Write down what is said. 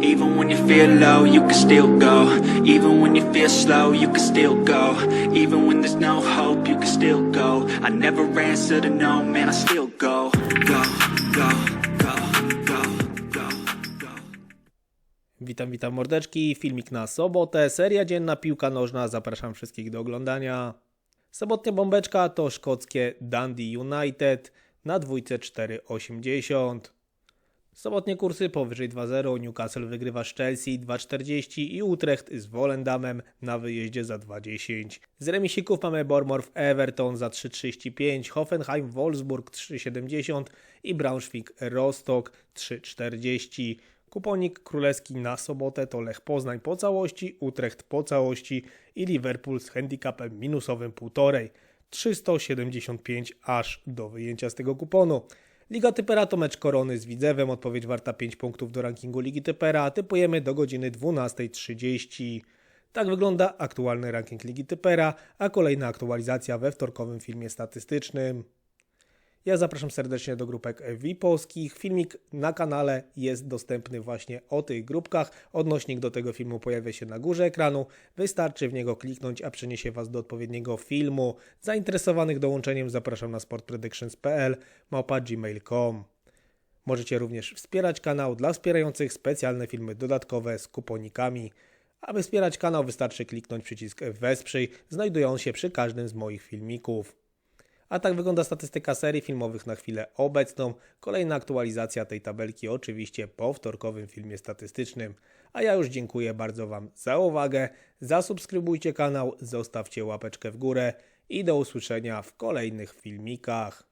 Even when you feel low, you can still go. Even when you feel slow, you can still go. Even when there's no hope, you can still go. I never answer to no, man, I still go. Go, go, go, go, go, go. Witam, witam mordeczki. Filmik na sobotę, seria dzienna piłka nożna. Zapraszam wszystkich do oglądania. Sobotnia bombeczka to szkockie Dundee United na dwójce 4,80. Sobotnie kursy powyżej 2,0. Newcastle wygrywa z Chelsea 2,40 i Utrecht z Volendamem na wyjeździe za 2,10. Z remisików mamy Bournemouth Everton za 3,35, Hoffenheim Wolfsburg 3,70 i Braunschweig Rostock 3,40. Kuponik królewski na sobotę to Lech Poznań po całości, Utrecht po całości i Liverpool z handicapem minusowym 1,5. 375 aż do wyjęcia z tego kuponu. Liga Typera to mecz Korony z Widzewem, odpowiedź warta 5 punktów do rankingu Ligi Typera, typujemy do godziny 12.30. Tak wygląda aktualny ranking Ligi Typera, a kolejna aktualizacja we wtorkowym filmie statystycznym. Ja zapraszam serdecznie do grupek VIP-owskich. Filmik na kanale jest dostępny właśnie o tych grupkach. Odnośnik do tego filmu pojawia się na górze ekranu. Wystarczy w niego kliknąć, a przeniesie Was do odpowiedniego filmu. Zainteresowanych dołączeniem zapraszam na sportpredictions.pl małpa gmail.com. Możecie również wspierać kanał dla wspierających specjalne filmy dodatkowe z kuponikami. Aby wspierać kanał wystarczy kliknąć przycisk Wesprzyj, znajduje się przy każdym z moich filmików. A tak wygląda statystyka serii filmowych na chwilę obecną. Kolejna aktualizacja tej tabelki oczywiście po wtorkowym filmie statystycznym. A ja już dziękuję bardzo Wam za uwagę. Zasubskrybujcie kanał, zostawcie łapeczkę w górę i do usłyszenia w kolejnych filmikach.